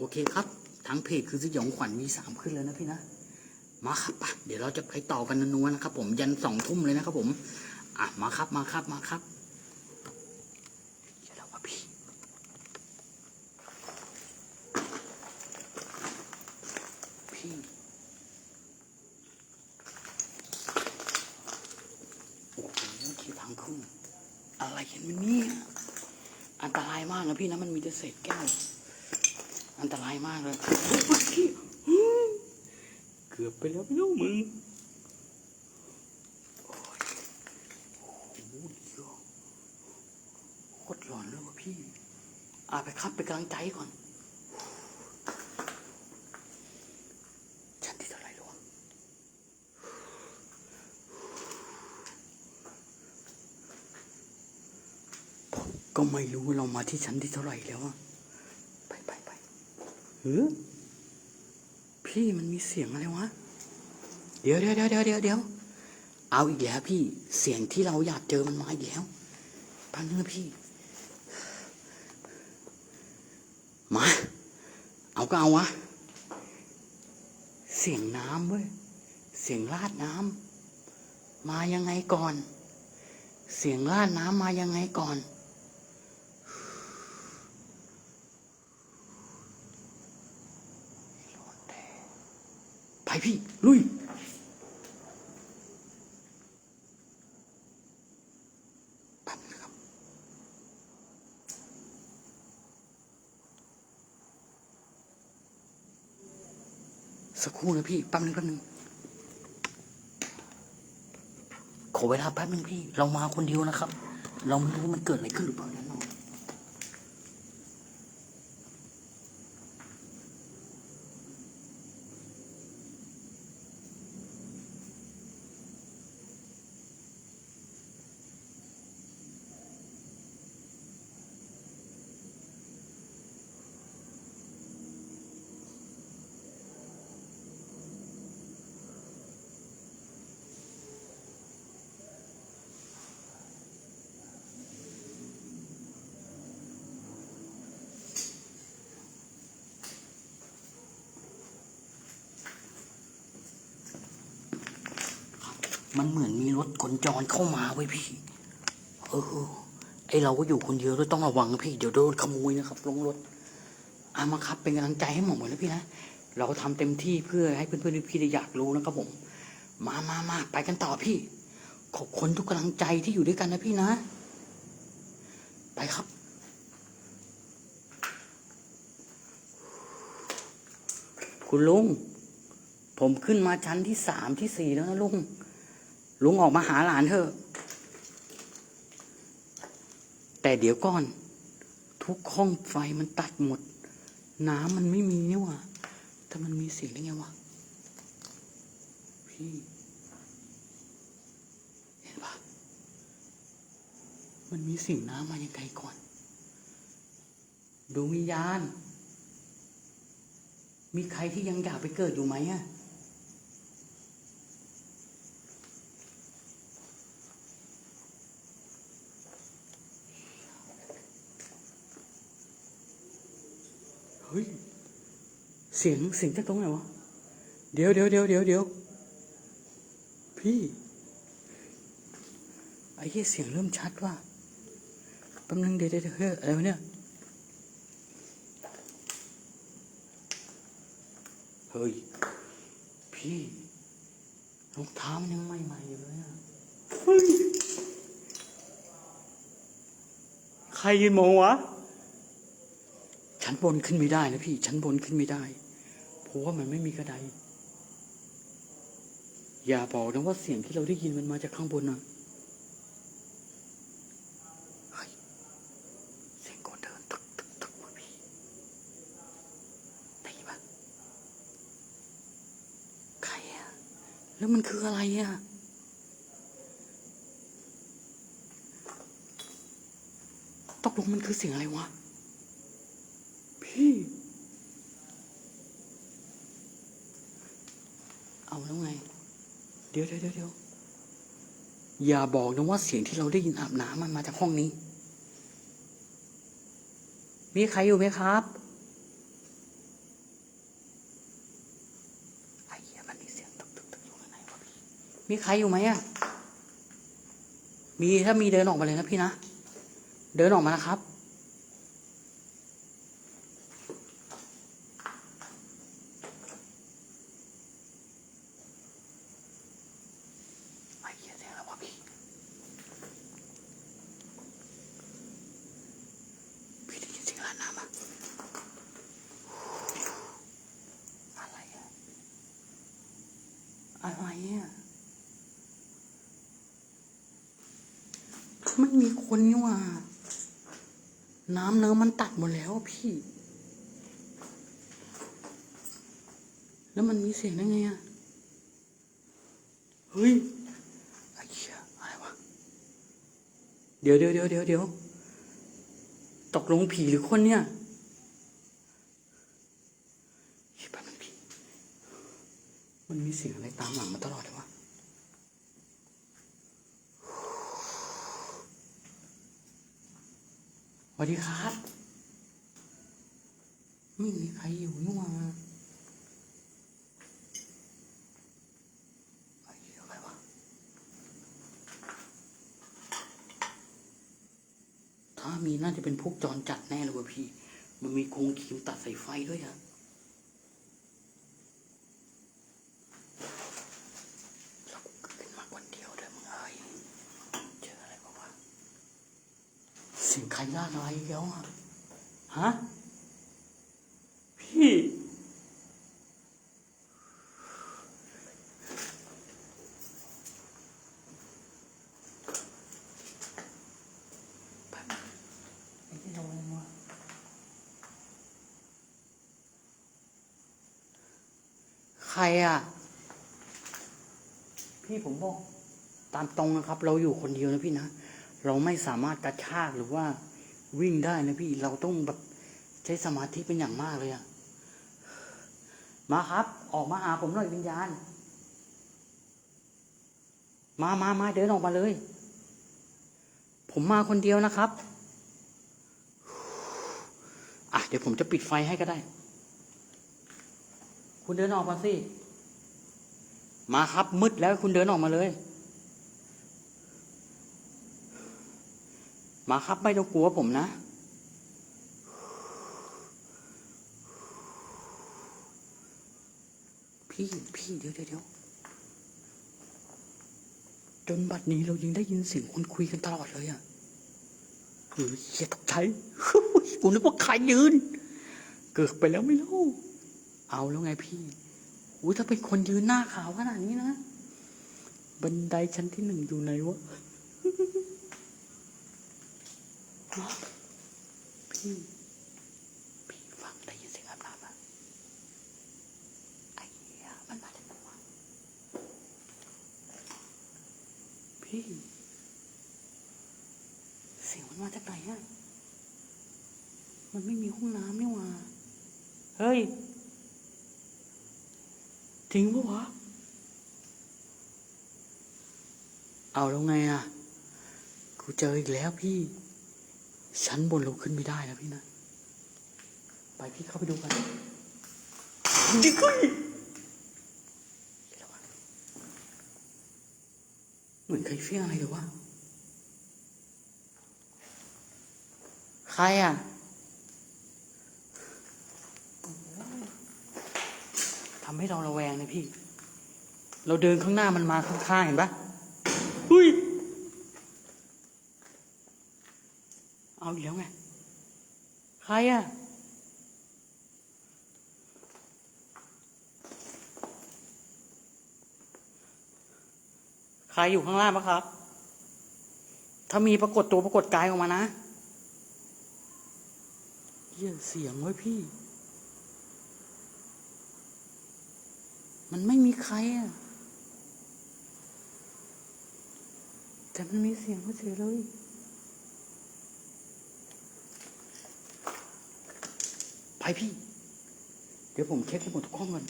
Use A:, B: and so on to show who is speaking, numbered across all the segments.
A: โอเคครับ ทั้งเพจคือสยองขวัญมีสามขึ้นแล้วนะพี่นะ มาครับปะเดี๋ยวเราจะไปต่อกันนัวนะครับ ผมยันสองทุ่มเลยนะครับผม อะมาครับมาครับมาครับเดี๋ยวเราว่าพี่โอ้โหที่ทางขึ้นอะไรกันวะเนี่ยอันตรายมากนะพี่นะมันมีแต่เศษแก้วอันตราย มากเลยโอ้ยพี่เกือบไปแล้วพี่น้องมึงโอ้ยโอ้โหเยอะโคตรหลอนเลยว่ะพี่อะไปครับไปกำลังใจก่อนชั้นที่เท่าไหร่แล้ววะผมก็ไม่รู้เรามาที่ชั้นที่เท่าไหร่แล้วอะไปไปไป เฮ้อพี่มันมีเสียงอะไรวะ เดี๋ยวเดี๋ยวเดี๋ยวเดี๋ยวเดี๋ยวเดี๋ยวเอาอีกแล้วพี่ เสียงที่เราอยากเจอมันมาอีกแล้วพังเนื้อพี่ มา เอาก็เอาวะ เสียงน้ำเว้ย เสียงลาดน้ำมายังไงก่อน เสียงลาดน้ำมายังไงก่อน พี่ ลุยแป๊บนะครับ สักครู่นะพี่แป๊บนึงแป๊บนึงขอเวลาแป๊บนึงพี่ เรามาคนเดียวนะครับ เราไม่รู้มันเกิดอะไรขึ้นหรือเปล่า มันเหมือนมีรถขนจรเข้ามาเว้ยพี่ เออ ไอเราก็อยู่คนเดียวด้วยต้องระวังนะพี่ เดี๋ยวโดนขโมยนะครับลงรถอามาครับ เป็นกำลังใจให้หมอหมดแล้วพี่นะ เราทำเต็มที่เพื่อให้เพื่อนๆพี่ๆได้อยากรู้นะครับผม มามามาไปกันต่อพี่ ขอบคุณทุกกำลังใจที่อยู่ด้วยกันนะพี่นะ ไปครับคุณลุง ผมขึ้นมาชั้นที่สามที่สี่แล้วนะลุง ลุงออกมาหาหลานเถอะ แต่เดี๋ยวก่อน ทุกห้องไฟมันตัดหมด น้ำมันไม่มีนี่หว่าถ้ามันมีเสียงได้ไงวะพี่เห็นปะมันมีสียงน้ำมายังไงก่อนดวงวิญญาณ มีใครที่ยังอยากไปเกิดอยู่ไหมอะ เสียงเสียงจากตรงไหนวะ เดี๋ยวเดี๋ยวเดี๋ยวเดี๋ยวเดี๋ยวพี่ไอ้เหี้ยเสียงเริ่มชัดว่ะแป๊บนึงเดี๋ยวเดี๋ยวเดี๋ยวเฮ้ยอะไรวะเนี่ยเฮ้ยพี่รองเท้ามันยังใหม่ๆอยู่เลยอะเฮ้ยใครยืนมองวะชั้นบนขึ้นไม่ได้นะพี่ชั้นบนขึ้นไม่ได้ เพราะว่ามันไม่มีกระได อย่าบอกนะว่าเสียงที่เราได้ยินมันมาจากข้างบนนะเฮ้ยเสียงคนเดินตึกตึกตึกพี่ได้ยินปะใครอะแล้วมันคืออะไรอะตกลงมันคือเสียงอะไรวะ พี่ เดี๋ยวเดี๋ยวเดี๋ยวอย่าบอกนะว่าเสียงที่เราได้ยินอาบน้ำมันมาจากห้องนี้ มีใครอยู่ไหมครับไอ้เหี้ยมันมีเสียงตึกตึกตึกอยู่ข้างนวะพี่มีใครอยู่ไหมอะมีถ้ามีเดินออกมาเลยนะพี่นะ เดินออกมานะครับ เนิ้มมันตัดหมดแล้วพี่ แล้วมันมีเสียงได้ไงอะ เฮ้ยไอ้เหี้ยอะไรวะ เดี๋ยวเดี๋ยวเดี๋ยวเดี๋ยวเดี๋ยวตกลงผีหรือคนเนี่ยยแป๊บนึงพี่มันมีเสียงอะไรตามหลังมาตลอดเลยวะ วัสดีครับไม่มีใครอยู่นี่หว่าอะไรวะถ้ามีน่าจะเป็นพวกจรจัดแน่เลยว่ะพี่ มันมีโครงคีมตัดสายไฟด้วยอะเราขึ้นมาคนเดียวด้วยมึงเอ้ยเจออะไรบ้างวะ สิ่งใครล่าอะไรแล้วอะฮะ พี่ไอ้ที่โดนวะใครอะ พี่ผมบอก ตามตรงนะครับ เราอยู่คนเดียวนะพี่นะ เราไม่สามารถกระชากหรือว่าวิ่งได้นะพี่เราต้องแบบใช้สมาธิเป็นอย่างมากเลยอะมาครับ ออกมาหาผมหน่อยวิญญาณ มามามาเดินออกมาเลย ผมมาคนเดียวนะครับอะเดี๋ยวผมจะปิดไฟให้ก็ได้ คุณเดินออกมาสิ มาครับมืดแล้วคุณเดินออกมาเลย มาครับไม่ต้องกลัวผมนะ พี่พี่เดี๋ยวเดี๋ยวจนบัดนี้เรายังได้ยินเสียงคนคุยกันตลอดเลยอะเฮ้ยเหี้ยตกใจกูนึกว่าใครยืน เกิดไปแล้วไม่รู้เอาแล้วไงพี่อุ้ยถ้าเป็นคนยืนหน้าขาวขนาดนี้นะ บันไดชั้นที่หนึ่งอยู่ไหนวะ พี่พี่ฟังได้ยินเสียงอาบน้ำอะไอ้เหี้ยมันมาจากไหนวะพี่เสียงมันมาจากไหนอะมันไม่มีห้องน้ำนี่หว่าเฮ้ยจริงปะวะเอาแล้วไงอะกูเจออีกแล้วพี่ ชั้นบนเราขึ้นไม่ได้แล้วพี่นะ ไปพี่เข้าไปดูกันดิกุยเหมือนใครเฟี้ยงอะไรหรือวะ ใครอะทำให้เราระแวงนะพี่ เราเดินข้างหน้ามันมาข้างๆเห็นปะหุ้ย เอาอีกแล้วไง ใครอะใครอยู่ข้างล่างปะครับ ถ้ามีปรากฏตัวปรากฏกายออกมานะเยี่ยเสียงไว้พี่ มันไม่มีใครอะแต่มันมีเสียงเฉยเลย ไป พี่ เดี๋ยวผมเช็คให้หมดทุกห้องก่อน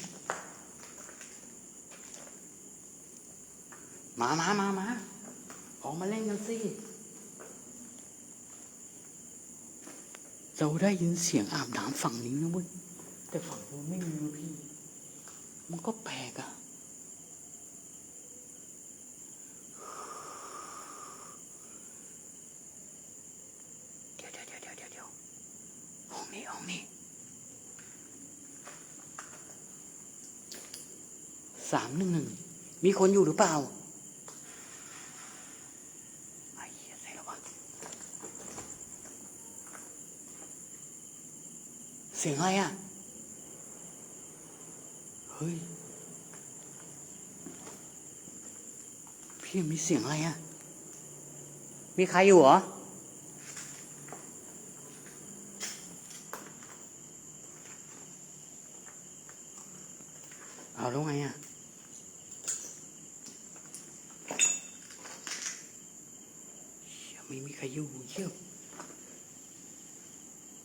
A: มามามามาออกมาเล่นกันสิ เราได้ยินเสียงอาบน้ำฝั่งนี้นะเว้ย แต่ฝั่งนู้นไม่มีนะพี่ มันก็แปลกอะ สามหนึ่งหนึ่งมีคนอยู่หรือเปล่าไอ้เหี้ยใส่แล้ววะเสียงอะไรอะ เฮ้ย พี่มีเสียงอะไรอะ มีใครอยู่เหรอ เอาแล้วไงอะ เชี่ย ไม่มีใครอยู่เชี่ย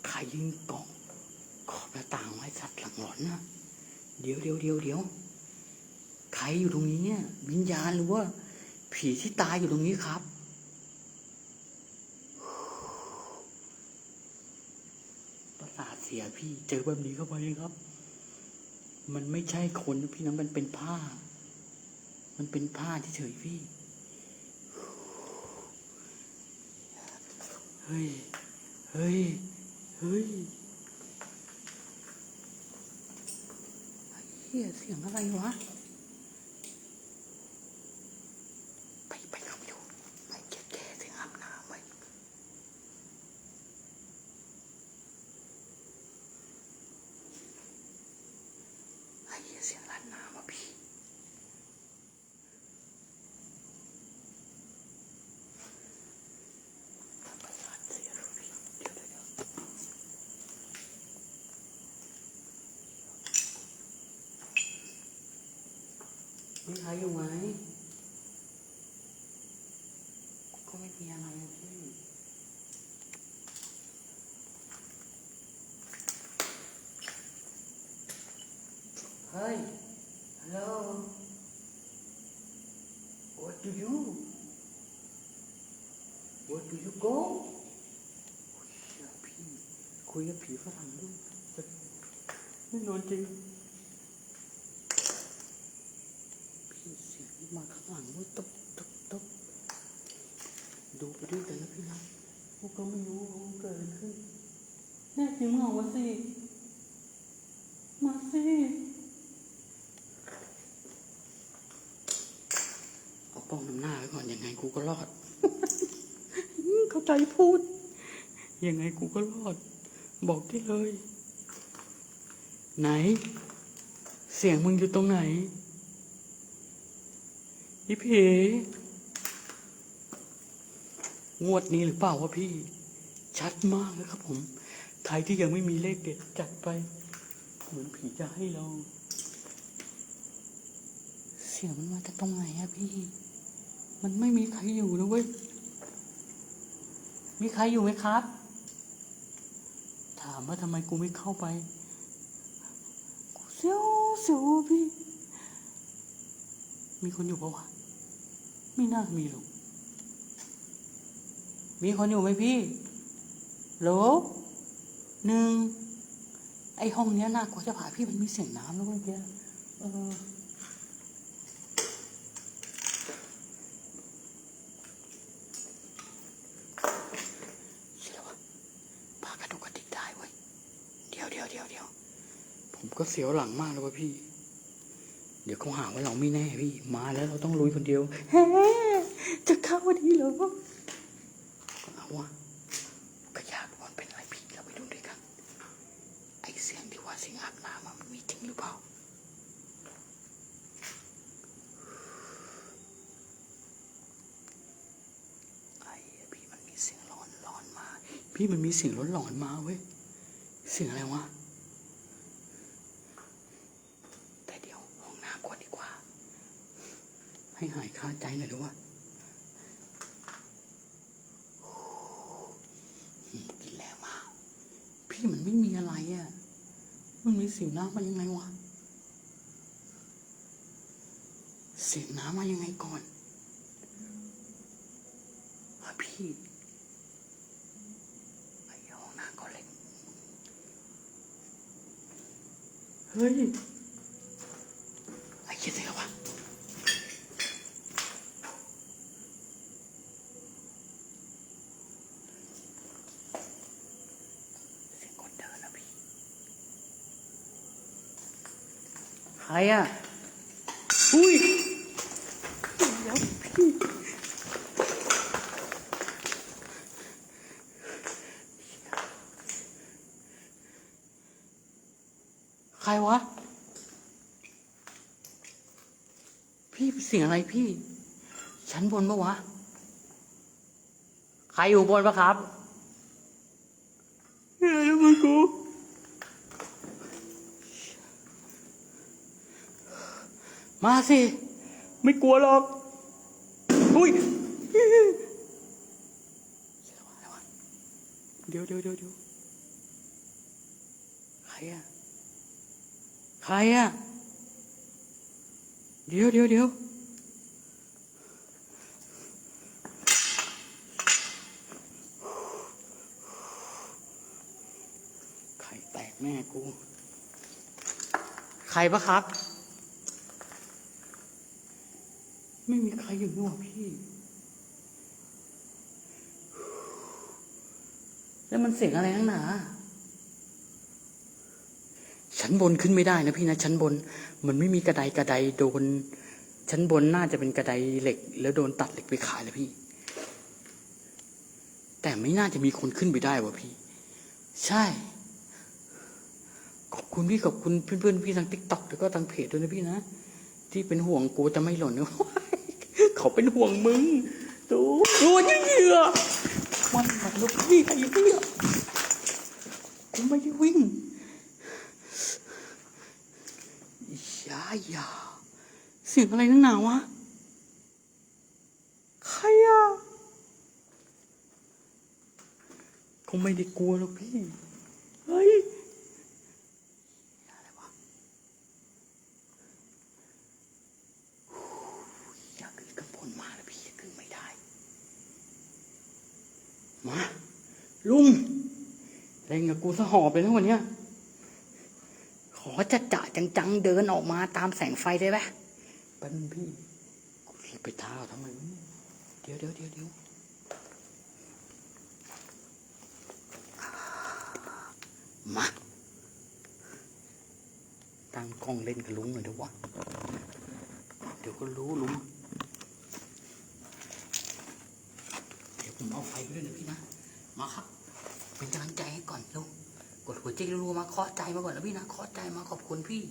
A: ใครยิงเกาะขอบหน้าต่างไว้สัตว์หลังหลอนนะเดี๋ยวเดี๋ยวเดี๋ยวเดี๋ยวใครอยู่ตรงนี้เนี่ยวิญญาณหรือว่า ผีที่ตายอยู่ตรงนี้ครับประสาทเสียพี่เจอแบบนี้เข้าไปครับ มันไม่ใช่คนนะพี่นะมันเป็นผ้า มันเป็นผ้าเฉยพี่ เฮ้ย เฮ้ย เฮ้ยเฮียเสียงอะไรวะ ไปไปเข้าไปดูไอ้แก่แก่เสียงอาบน้ำไว้ไอ้เหี้ยเสียงร้านน้ำอะพี่ ประสาทเสียแล้วพี่เดี๋ยวเดี๋ยวเดี๋ยว มีใครอยู่ไหมก็ไม่มีอะไรอะพี่เฮ้ยฮัลโหล What do you What do you go โอ้ยเชี่ยพี่คุยกับผีฝรั่งด้วยไม่นอนจริง พี่เสียง มาข้างหลังด้วยตบตบตบดูไปด้วยกันนะพี่นะพวกก็ไม่รู้ว่ามันเกิดอะไรขึ้นแน่จริงเหรอวะสิมาสิเอาป้องน้ำหน้าไว้ก่อนยังไงกูก็รอด เข้าใจพูด ยังไงกูก็รอด บอกได้เลย ไหน เสียงมึงอยู่ตรงไหน พี่เพงวดนี้หรือเปล่าวะพี่ ชัดมากเลยครับผมใครที่ยังไม่มีเลขเด็ดจัดไป เหมือนผีจะให้เรา เสียงมันมาจากตรงไหนอะพี่ มันไม่มีใครอยู่นะเว้ย มีใครอยู่ไหมครับ ถามว่าทำไมกูไม่เข้าไป กูเสียวเสียวพี่ มีคนอยู่ปะวะ ไม่น่ามีหรอก มีคนอยู่ไหมพี่โหลหนึ่ง ไอห้องเนี้ยน่ากลัวจะผ่าพี่มันมีเสียงน้ำแล้วเมื่อกี้เออเชื่อวะพากระดูกกระติกได้เว้ยเดี๋ยวเดี๋ยวเดี๋ยวเดี๋ยวผมก็เสียวหลังมากเลยว่ะพี่ เดี๋ยวเขาหาว่าเราไม่แน่พี่ มาแล้วเราต้องลุยคนเดียวเฮ้จะเข้าวันนี้เหรอก็เอาวะก็อยากรู้ว่ามันเป็นอะไรพี่เราไปดูด้วยกัน ไอเสียงที่ว่าเสียงอาบน้ำอะมันมีจริงหรือเปล่าไอ้พี่มันมีเสียงร้อนร้อนมา พี่มันมีเสียงร้อนร้อนมาเว้ย เสียงอะไรวะ แต่เดี๋ยวห้องน้ำก่อนดีกว่า ให้หายใจหน่อยดูว่ากินแล้วมาพี่มันไม่มีอะไรอะ มันมีเสียงน้ำมายังไงวะ เสียงน้ำมายังไงก่อนฮ้ยพี่ไอ้ห้องน้ำก็เล็ก เฮ้ย ไอ้เหี้ยเสียวะเสียงคนเดินนะพี่ ใค รอะอุ้ยเดี๋ยวพี่ใครวะ พี่เสียงอะไรพี่ ชั้นบนปะวะ ใครอยู่บนปะครับเฮ้ยมึงกู มาสิ ไม่กลัวหรอก อุ้ย เดี๋ยวเดี๋ยวเดี๋ยวเดี๋ยวใครอะใครอะเดี๋ยวเดี๋ยวเดี๋ยวไข่แตกแม่กู ใครปะครับ ไม่มีใครอยู่นี่หว่าพี่ แล้วมันเสียงอะไรนักหนาชั้นบนขึ้นไม่ได้นะพี่นะชั้นบน มันไม่มีกระไดกระไดโดน ชั้นบนน่าจะเป็นกระไดเหล็ก แล้วโดนตัดเหล็กไปขายแล้วพี่ แต่ไม่น่าจะมีคนขึ้นไปได้วะพี่ ใช่ขอบคุณพี่ขอบคุณเพื่อนๆพี่ทางทิกต็อกแล้วก็ทางเพจด้วยนะพี่นะ ที่เป็นห่วงกูจะไม่หล่นเนาะ เขาเป็นห่วงมึงดูดูยิ่งเหยื่อมันมันลูกพี่ไอ้เหี้ยกูไม่ได้วิ่งยายาเสียงอะไรนักหนาวะ ใครอะคงไม่ได้กลัวหรอกพี่ เฮ้ย อะไรวะ อยากขึ้นข้างบนมาแล้วพี่ขึ้นไม่ได้ มา ลุงเล่นกับกูสะหอบเลยนะวันเนี้ยขอจะจะจังๆเดินออกมาตามแสงไฟได้ไหมแป๊บนึงพี่กูรีบไปท้าเอาทำไมวะเนี่ยเดี๋ยวเดี๋ยวเดี๋ยวเดี๋ยวมาตั้งกล้องเล่นกับลุงหน่อยเดี๋ยววะเดี๋ยวก็รู้ลุงเดี๋ยวผมเอาไฟไปด้วยนะพี่นะ มาครับ เป็นกำลังใจให้ก่อนลุงกดหัวใจรัวมาเคาะใจมาก่อนนะพี่นะเคาะใจมาขอบคุณพี่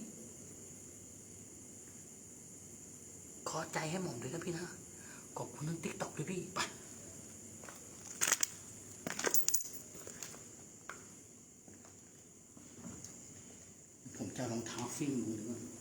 A: เคาะใจให้หม่อมด้วยนะพี่นะขอบคุณทั้งติ๊กต็อกด้วยพี่ไปผมจะรองเท้าฟิ่งลุงดีกว่า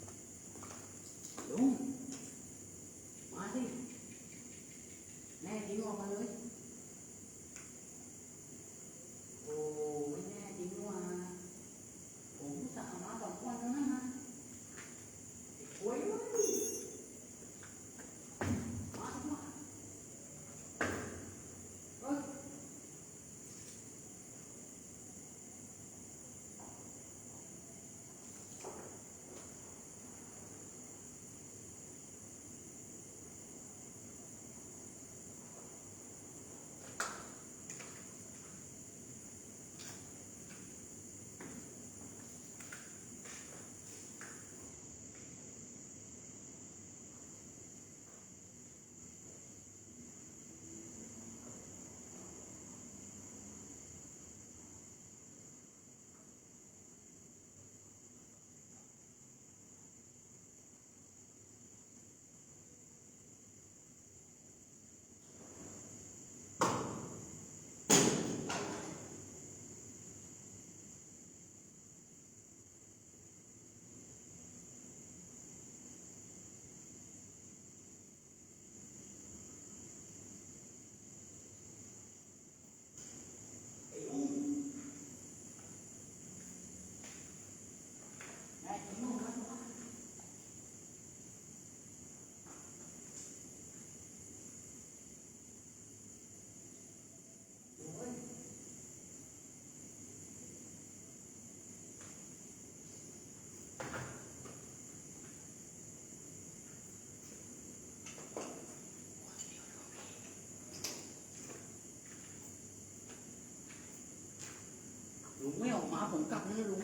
A: าผมกลับนะลุง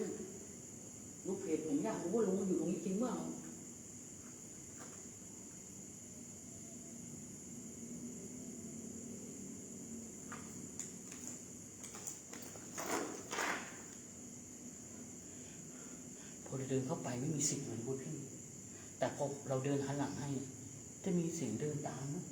A: ลูกเพจผมอยากรู้ว่าลุงอยู่ตรงนี้จริงเปล่าพอเราเดินเข้าไปไม่มีเสียงเหมือนพูดพี่ แต่พอเราเดินหันหลังให้ จะมีเสียงเดินตามนะ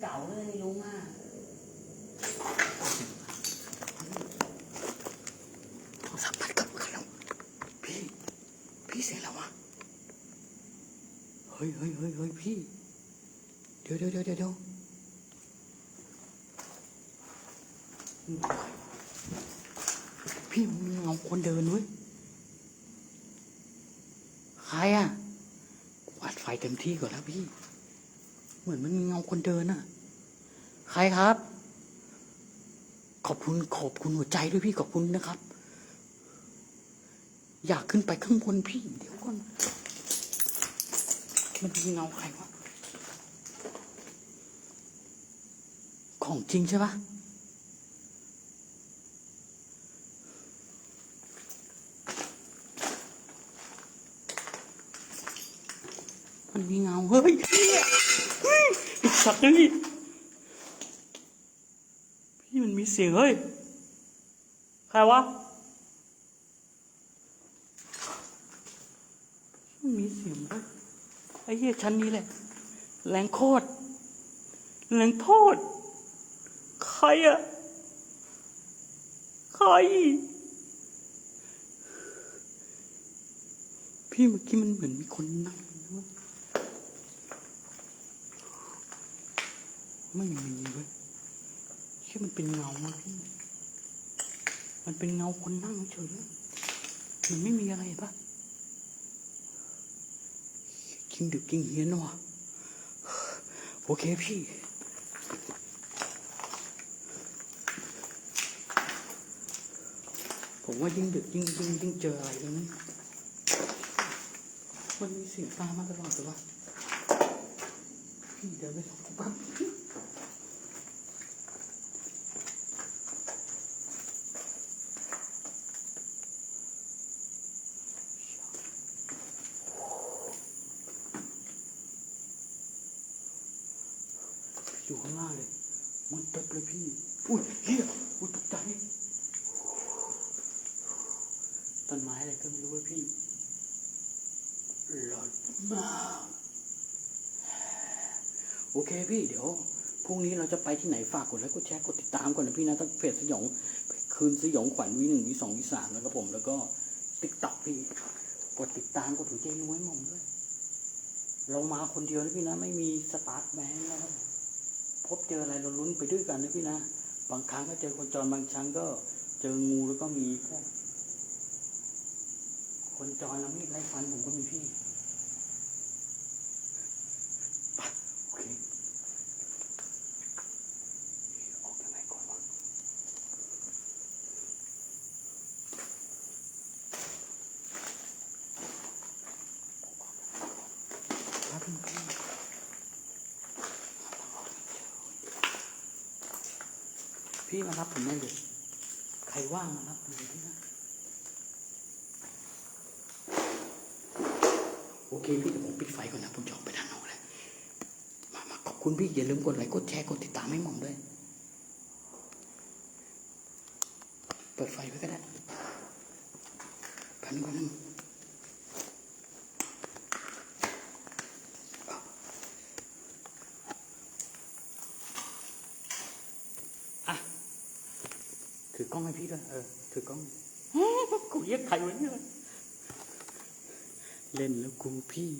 A: เก่าเลยนี่ลุงอะโทรศัพท์มันกลับมาแล้วพี่ พี่เสียงแล้ววะ เฮ้ยเฮ้ยเฮ้ยเฮ้ยพี่ เดี๋ยวเดี๋ยวเดี๋ยวเดี๋ยวพี่มีเงาคนเดินเว้ย ใครอะวัดไฟเต็มที่ก่อนแล้วพี่ เหมือนมันมีเงาคนเดินอะใครครับ ขอบคุณขอบคุณหัวใจด้วยพี่ขอบคุณนะครับ อยากขึ้นไปข้างบนพี่ เดี๋ยวก่อนมันมีเงาใครวะของจริงใช่ปะ มันมีเงาเฮ้ยเนี่ยเฮ้ยไอสัตว์เลยพี่มันมีเสียงเฮ้ย ใครวะมันมีเสียงเว้ยไอ้เหี้ยชั้นนี้แหละ แรงโคตรแรงโทษ ใครอะใครพี่เมื่อกี้มันเหมือนมีคนนั่งนะ ไม่มีเว้ยแค่มันเป็นเงาอะพี่มันเป็นเงาคนนั่งเฉยมันไม่มีอะไรปะกินดึกกินเฮียนว่ะโอเคพี่ผมว่ายิ่งดึกยิ่งยิ่งยิ่งเจออะไรตรงนี้มันมีเสียงตามมาตลอดเลยว่าพี่เดี๋ยวไปส่องปั๊บอยู่ข้างล่างเลยมันตึบเลยพี่ อุ้ยเฮียอุ้ยตกใจ ต้นไม้อะไรก็ไม่รู้เว่าพี่หลอนมากโอเค พี่เดี๋ยวพรุ่งนี้เราจะไปที่ไหนฝากกดไลค์กดแชร์กดติดตามก่อนนะพี่นะทั้งเพจสยองคืนสยองขวัญวีหนึ่งวีสองวีสามแล้วก็ผมแล้วก็ติ๊กต็อกพี่กดติดตามกดหัวใจน้อยหม่อมด้วย เรามาคนเดียวนะพี่นะ ไม่มีสตาร์ทแบงค์นะครับพบเจออะไรเราลุ้นไปด้วยกันนะพี่นะ บางครั้งก็เจอคนจรบางครั้งก็เจองูแล้วก็มีพวกคนจรแล้วมีดไล่ฟันผมก็มีพี่ไปโอเค ออกยังไงก่อนวะครับพี่พี่ พี่มารับผมได้เลยใครว่างมารับผมเลยพี่นะโอเคพี่แต่ผมปิดไฟก่อนนะผมจะออกไปด้านนอกแล้วมามาขอบคุณพี่อย่าลืมกดไลค์กดแชร์กดติดตามให้หม่อมด้วย เปิดไฟไว้ก็ได้แป๊บนึงแป๊บนึงอะถือกล้องให้พี่ด้วยเออ ถือกล้องกูเรียกใครวะเนี่ยเล่นแล้วกูพี่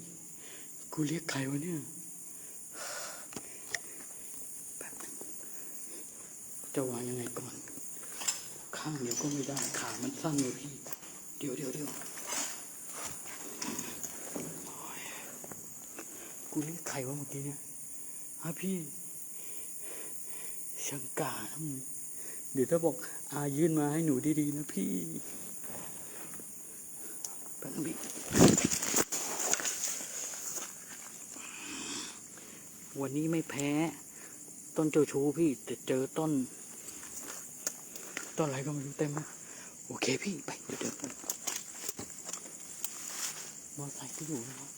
A: กูเรียกใครวะเนี่ยแป๊บจะวางยังไงก่อน ข้างเดียวก็ไม่ได้ขามันสั้นเลยพี่ เดี๋ยวเดี๋ยวเดี๋ยวกูเรียกใครวะเมื่อกี้เนี่ยฮะพี่ช่างกล้านะมึง เดี๋ยวถ้าบอกอายื่นมาให้หนูดีๆนะพี่แป๊บนึงวันนี้ไม่แพ้ ต้นเจ้าชูพี่แต่เจอต้น ต้นอะไรก็ไม่รู้เต็มนะโอเคพี่ ไป เดี๋ยวเดี๋ยวมอไซค์ที่อยู่นะครับ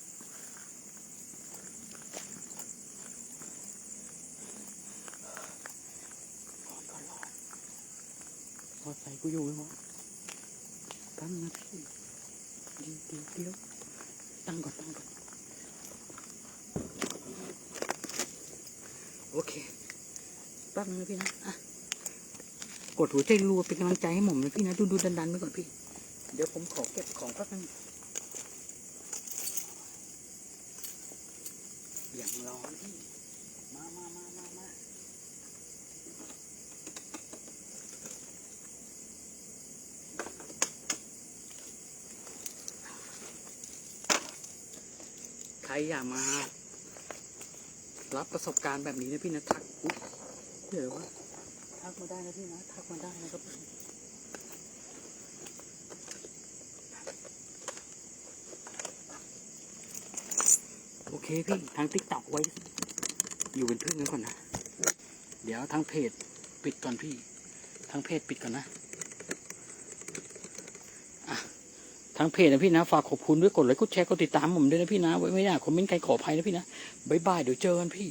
A: อใส่ กูอยู่ไหมวะแป๊บนึงนะพี่ดีเดี๋ยวเดี๋ยวตั้งก่อนตั้งก่อนโอเคแป๊บนึงนะพี่นะอะกดหัวใจรัวเป็นกำลังใจให้ผมนะพี่นะดูดูดันดันๆไปก่อนพี่ เดี๋ยวผมขอเก็บของแป๊บนึงอย่างร้อนพี่มามามามามา ใคร อยามา รับประสบการณ์แบบนี้นะพี่นะทักอุ๊ยเดี๋ยวว่าทักมาได้นะพี่นะทักมาได้นะครับโอเคพี่ทางติ๊กต็อกไว้ อยู่เป็นเพื่อนกันก่อนนะ เดี๋ยวทางเพจปิดก่อนพี่ ทางเพจปิดก่อนนะ ทางเพจนะพี่นะ ฝากขอบคุณด้วยกดไลค์กดแชร์กดติดตามผมด้วยนะพี่นะ ไว้ไม่ได้คอมเมนต์ใครขออภัยนะพี่นะบายบายเดี๋ยวเจอกันพี่